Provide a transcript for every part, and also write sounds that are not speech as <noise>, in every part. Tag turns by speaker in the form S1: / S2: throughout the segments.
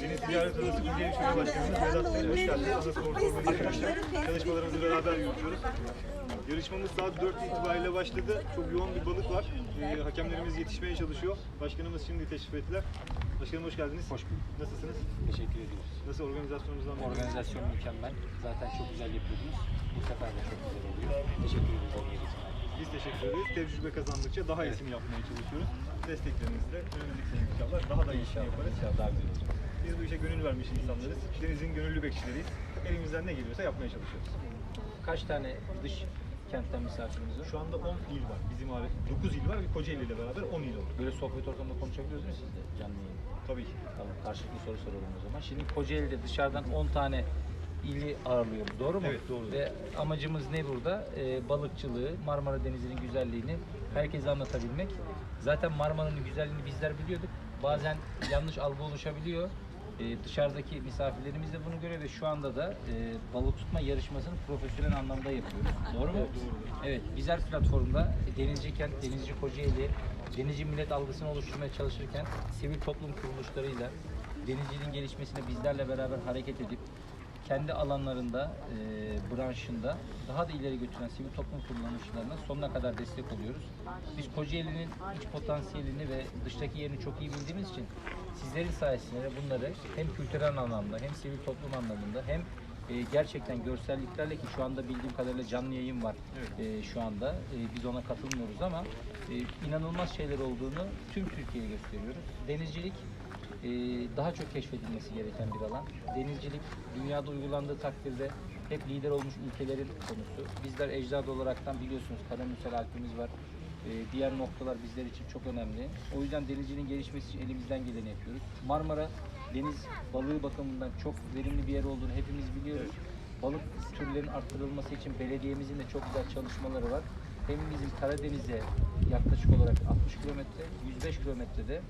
S1: Deniz Ticaret Odası Kocaeli Şube Başkanımız Vedat Bey, hoş geldiniz. Ana spor forması arkadaşlar. Çalışmalarımızı beraber yürütüyoruz. Yarışmamız saat 4 itibariyle başladı. Çok yoğun bir balık var. Ee, hakemlerimiz yetişmeye çalışıyor. Başkanımız şimdi teşrif ettiler. Başkanım hoş geldiniz.
S2: Hoş bulduk.
S1: Nasılsınız?
S2: Teşekkür ediyoruz.
S1: Nasıl organizasyonumuzdan memnun musunuz?
S2: Organizasyon mükemmel. Zaten çok güzel yapıyordunuz. Bu sefer de çok güzel oluyor. Teşekkür ederiz.
S1: Biz teşekkür ederiz. Tecrübe kazandıkça daha iyisini yapmaya çalışıyoruz. Desteklerinizle önümüzdeki sene inşallah daha da iyisini yaparız.
S2: İnşallah daha güzel olacak.
S1: Biz bu işe gönül vermiş insanlarız. Denizin gönüllü bekçileriyiz. Elimizden ne geliyorsa yapmaya çalışıyoruz.
S2: Kaç tane dış kentten misafirimiz var?
S1: Şu anda 10 il var. Bizim abi 9 il var ve Kocaeli ile beraber 10 il oldu.
S2: Böyle sohbet ortamında konuşabiliyoruz mu siz de canlı yayın?
S1: Tabii ki.
S2: Tamam karşılıklı soru soralım o zaman. Şimdi Kocaeli'de dışarıdan 10 tane ili ağırlıyoruz. Doğru mu?
S1: Evet, doğru.
S2: Ve amacımız ne burada? Ee, balıkçılığı, Marmara Denizi'nin güzelliğini herkese anlatabilmek. Zaten Marmara'nın güzelliğini bizler biliyorduk. Bazen yanlış algı oluşabiliyor. Ee, dışarıdaki misafirlerimiz de bunu görüyor ve şu anda da e, balık tutma yarışmasını profesyonel anlamda yapıyoruz. Doğru mu? Evet, bizler platformda Denizci Kent, Denizci Kocaeli, Denizci Millet algısını oluşturmaya çalışırken sivil toplum kuruluşlarıyla denizciliğin gelişmesine bizlerle beraber hareket edip kendi alanlarında, e, branşında daha da ileri götüren sivil toplum kuruluşlarına sonuna kadar destek oluyoruz. Biz Kocaeli'nin iç potansiyelini ve dıştaki yerini çok iyi bildiğimiz için sizlerin sayesinde de bunları hem kültürel anlamda hem sivil toplum anlamında hem e, gerçekten görselliklerle ki şu anda bildiğim kadarıyla canlı yayın var e, şu anda. E, biz ona katılmıyoruz ama e, inanılmaz şeyler olduğunu tüm Türkiye'ye gösteriyoruz. Denizcilik e, daha çok keşfedilmesi gereken bir alan. Denizcilik dünyada uygulandığı takdirde hep lider olmuş ülkelerin konusu. Bizler ecdad olaraktan biliyorsunuz Karamürsel Alpimiz var. E, diğer noktalar bizler için çok önemli. O yüzden denizciliğin gelişmesi için elimizden geleni yapıyoruz. Marmara deniz balığı bakımından çok verimli bir yer olduğunu hepimiz biliyoruz. Balık türlerinin arttırılması için belediyemizin de çok güzel çalışmaları var. Hem bizim Karadeniz'e yaklaşık olarak 60 kilometre, 105 kilometrede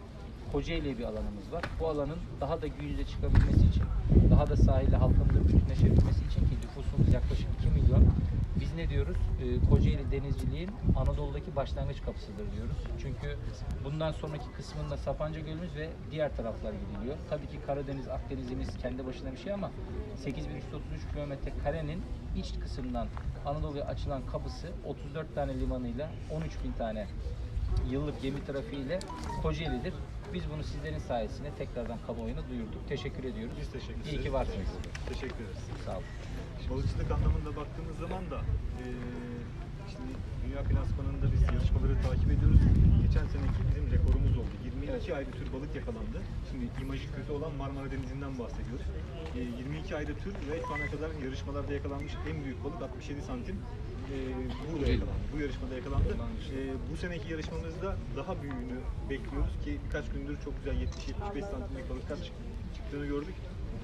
S2: Kocaeli bir alanımız var. Bu alanın daha da gün çıkabilmesi için, daha da sahile halkımızın bütünleşebilmesi için ki nüfusumuz yaklaşık 2 milyon. Biz ne diyoruz? Ee, Kocaeli denizciliğin Anadolu'daki başlangıç kapısıdır diyoruz. Çünkü bundan sonraki kısmında Sapanca Gölümüz ve diğer taraflar gidiliyor. Tabii ki Karadeniz, Akdeniz'imiz kendi başına bir şey ama 8333 kilometre karenin iç kısımdan Anadolu'ya açılan kapısı 34 tane limanıyla 13 bin tane yıllık gemi trafiğiyle Kocaeli'dir. Biz bunu sizlerin sayesinde tekrardan kamuoyuna duyurduk. Teşekkür ediyoruz.
S1: Biz teşekkür ederiz.
S2: İyi ki varsınız.
S1: Teşekkür ederiz.
S2: Sağ olun.
S1: Balıkçılık anlamında baktığımız zaman da eee şimdi Dünya Finansmanı'nda biz yarışmaları takip ediyoruz. Geçen seneki bizim rekorumuz oldu. 22 ayrı tür balık yakalandı. Şimdi imajı kötü olan Marmara Denizi'nden bahsediyoruz. Eee, 22 ayrı tür ve şu ana kadar yarışmalarda yakalanmış en büyük balık 67 santim. Eee burada yakalandı. Bu yarışmada yakalandı. Eee, bu seneki yarışmamızda daha büyüğünü bekliyoruz ki birkaç gündür çok güzel 70-75 santimlik balıklar çık- çıktığını gördük.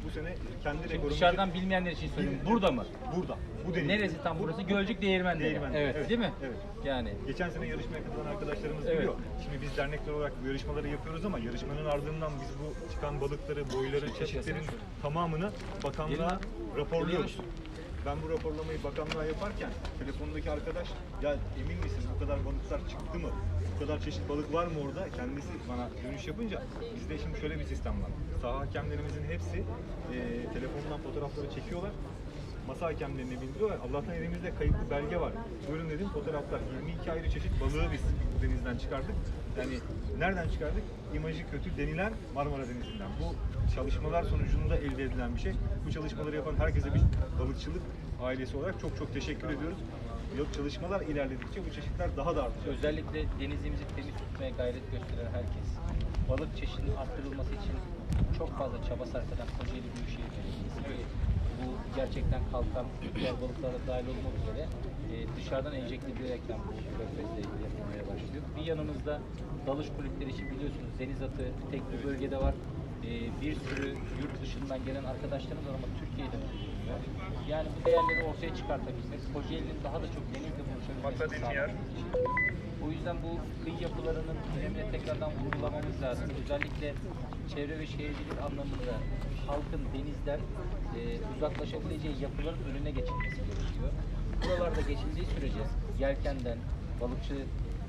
S1: Bu sene kendi
S2: Şimdi
S1: rekorumuzu
S2: dışarıdan bilmeyenler için söyleyeyim. Burada mı?
S1: Burada. Bu deniz.
S2: Neresi tam burası? Gölcük Değirmen
S1: Değirmen.
S2: Evet,
S1: Evet,
S2: değil mi?
S1: evet.
S2: Yani
S1: Geçen sene yarışmaya katılan arkadaşlarımız
S2: Evet.
S1: biliyor. Şimdi biz dernekler olarak bu yarışmaları yapıyoruz ama yarışmanın ardından biz bu çıkan balıkları, boyları, çeşitlerin tamamını bakanlığa raporluyoruz. Ben bu raporlamayı bakanlığa yaparken telefondaki arkadaş ya emin misiniz bu kadar balıklar çıktı mı? Bu kadar çeşit balık var mı orada? Kendisi bana dönüş yapınca bizde şimdi şöyle bir sistem var. Saha hakemlerimizin hepsi e, telefondan fotoğrafları çekiyorlar masa hakemlerine bildiriyorlar. Allah'tan elimizde kayıtlı belge var. Buyurun dedim fotoğraflar. 22 ayrı çeşit balığı biz denizden çıkardık. Yani nereden çıkardık? İmajı kötü denilen Marmara Denizi'nden. Bu çalışmalar sonucunda elde edilen bir şey. Bu çalışmaları yapan herkese bir balıkçılık ailesi olarak çok çok teşekkür ediyoruz. Yok çalışmalar ilerledikçe bu çeşitler daha da artacak.
S2: özellikle denizimizi temiz tutmaya gayret gösteren herkes, balık çeşidinin arttırılması için çok fazla çaba sarf eden Kocaeli Büyükşehir Belediyesi ve bu gerçekten kalkan diğer balıklara dahil olmak üzere e, dışarıdan enjekte edilerekten bu körfezde yapılmaya başlıyor. Bir yanımızda dalış kulüpleri için biliyorsunuz deniz atı tek bir bölgede var. E, bir sürü yurt dışından gelen arkadaşlarımız var ama Türkiye'de. Yani bu değerleri ortaya çıkartabilsek, Kocaeli'nin daha da çok denizle buluşabilmesini sağlamak için. O yüzden bu kıyı yapılarının önemine tekrardan vurgulamamız lazım. Özellikle çevre ve şehircilik anlamında halkın denizden e, uzaklaşabileceği yapıların önüne geçilmesi gerekiyor. Buralarda geçildiği sürece yelkenden, balıkçı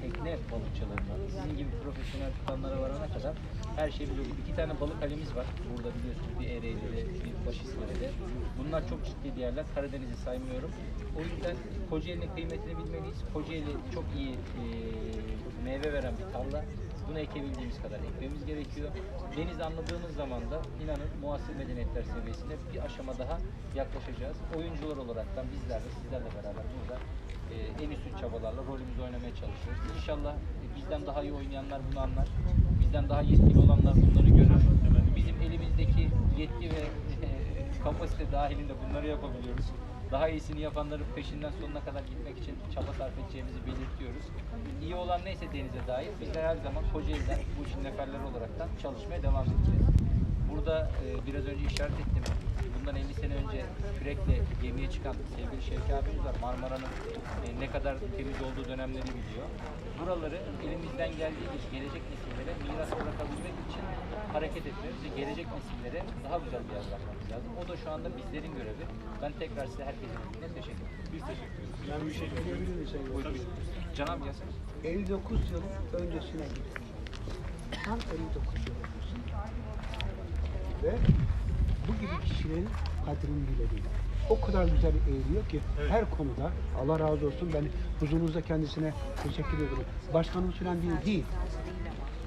S2: tekne balıkçılarından, sizin gibi profesyonel tutanlara varana kadar Her şey biliyoruz. İki tane balık halimiz var. Burada biliyorsunuz bir Ereğli'de, bir Başiskele'de. Bunlar çok ciddi değerler. Karadeniz'i saymıyorum. O yüzden Kocaeli'nin kıymetini bilmeliyiz. Kocaeli çok iyi e, meyve veren bir tarla. Bunu ekebildiğimiz kadar ekmemiz gerekiyor. Deniz anladığımız zaman da inanın muasır medeniyetler seviyesine bir aşama daha yaklaşacağız. Oyuncular olaraktan bizler de sizlerle beraber burada e, en üstün çabalarla rolümüzü oynamaya çalışıyoruz. İnşallah e, bizden daha iyi oynayanlar bunu anlar. Bizden daha yetkili olanlar bunları görür. Bizim elimizdeki yetki ve e, kapasite dahilinde bunları yapabiliyoruz. Daha iyisini yapanların peşinden sonuna kadar gitmek için çaba sarf edeceğimizi belirtiyoruz. İyi olan neyse denize dair bizler her zaman Kocaeli'den bu işin neferleri olaraktan çalışmaya devam edeceğiz. Burada e, biraz önce işaret ettim. Bundan 50 sene önce kürekle gemiye çıkan sevgili Şevki abimiz var. Marmara'nın e, ne kadar temiz olduğu dönemleri biliyor. Buraları elimizden geldiğince gelecek nesillere miras bırakabilmek için hareket etmemiz ve gelecek nesillere daha güzel bir yer bırakmamız lazım. O da şu anda bizlerin görevi. Ben tekrar size herkesin adına teşekkür ederim.
S1: Biz teşekkür ederiz. Ben bir şey
S3: Söyleyebilir miyim Hocam?
S2: Can abi gelsene.
S3: 59 yıl öncesine gittik. Tam 59 yıl. Ve bu gibi kişilerin kadrini bilelim. O kadar güzel eğiliyor ki
S1: Evet.
S3: her konuda Allah razı olsun ben huzurunuzda kendisine teşekkür ederim. Başkanım falan değil, değil.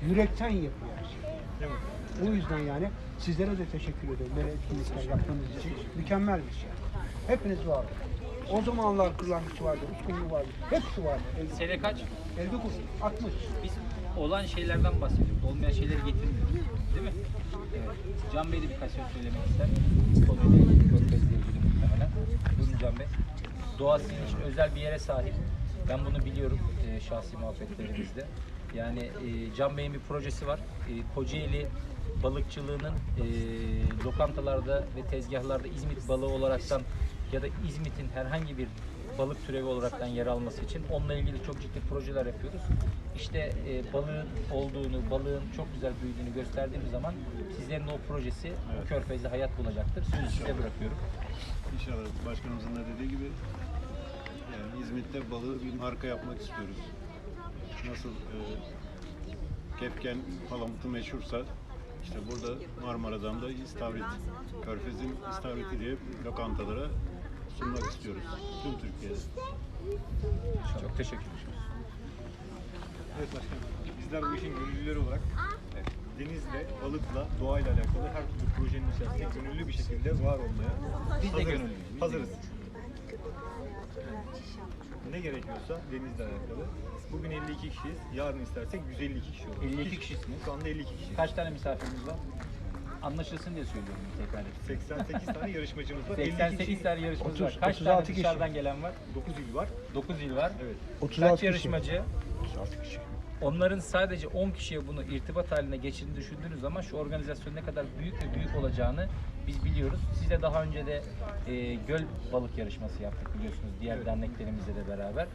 S3: Yürekten yapıyor her şeyi. O yüzden yani sizlere de teşekkür ederim. Böyle etkinlikler yaptığınız için. Mükemmel bir şey. Hepiniz var. O zamanlar kırlangıç vardı, uskumru vardı. Hepsi vardı.
S2: Sene kaç?
S3: 59, 60.
S2: Biz olan şeylerden bahsediyoruz. Olmayan şeyleri getirmiyoruz. Can Bey de birkaç söz söylemek ister. Konuyla ilgili, Körfez'le ilgili muhtemelen. Buyurun Can Bey. Doğa sizin için özel bir yere sahip. Ben bunu biliyorum e, şahsi muhabbetlerimizde. Yani e, Can Bey'in bir projesi var. E, Kocaeli balıkçılığının e, lokantalarda ve tezgahlarda İzmit balığı olaraktan ya da İzmit'in herhangi bir balık türevi olaraktan yer alması için onunla ilgili çok ciddi projeler yapıyoruz. İşte e, balığın olduğunu, balığın çok güzel büyüdüğünü gösterdiğimiz zaman sizlerin o projesi bu körfezde hayat bulacaktır. Sözü size bırakıyorum.
S4: İnşallah başkanımızın da dediği gibi yani İzmit'te balığı bir marka yapmak istiyoruz. Nasıl e, Kepken palamutu meşhursa işte burada Marmara'dan da istavrit, Körfez'in istavriti diye lokantalara sunmak istiyoruz tüm Türkiye'de.
S2: Çok teşekkür ederim.
S1: Evet başkanım. Bizler bu işin gönüllüleri olarak denizle, balıkla, doğayla alakalı her türlü projenin içerisinde gönüllü bir şekilde var olmaya
S2: Biz de
S1: hazırız.
S2: gönüllüyüz, biz de
S1: Hazırız. Ne gerekiyorsa denizle alakalı. Bugün 52 kişiyiz. Yarın istersek 152 kişi olur.
S2: 52 kişisiniz.
S1: Şu anda 52 kişi.
S2: Kaç tane misafirimiz var? Anlaşılsın diye söylüyorum tekrar edeyim.
S1: 88 tane yarışmacımız var.
S2: 88
S1: 52
S2: tane yarışmacımız var.
S3: 30,
S2: Kaç tane
S3: 36 kişi.
S2: dışarıdan gelen var?
S1: 9 il var.
S2: 9 il var.
S1: Evet.
S3: 36
S2: Kaç
S3: kişi.
S2: yarışmacı?
S3: 36 kişi.
S2: Onların sadece 10 kişiye bunu irtibat haline geçirdiğini düşündüğünüz zaman şu organizasyonun ne kadar büyük ve büyük olacağını biz biliyoruz. Siz de daha önce de e, göl balık yarışması yaptık biliyorsunuz diğer
S1: Evet.
S2: derneklerimizle de beraber.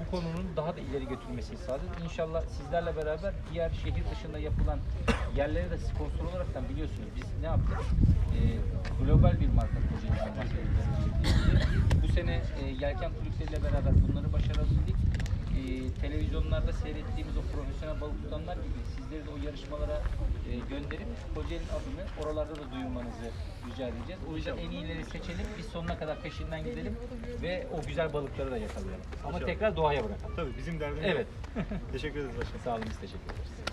S2: Bu konunun daha da ileri götürülmesini sağladık. İnşallah sizlerle beraber diğer şehir dışında yapılan yerlere de sponsor olaraktan biliyorsunuz biz ne yaptık? E, global bir marka markası. Bu sene e, Yelken kulüpleriyle beraber bunları başarabildik e, televizyonlarda seyrettiğimiz o profesyonel balık tutanlar gibi sizleri de o yarışmalara e, gönderip Kocaeli'nin adını oralarda da duyurmanızı rica edeceğiz. O yüzden en iyileri seçelim, biz sonuna kadar peşinden gidelim ve o güzel balıkları da yakalayalım. Ama
S1: İnşallah.
S2: tekrar doğaya bırakalım.
S1: Tabii bizim derdimiz
S2: Evet. <laughs>
S1: Teşekkür ederiz başkanım.
S2: Sağ olun, biz teşekkür ederiz.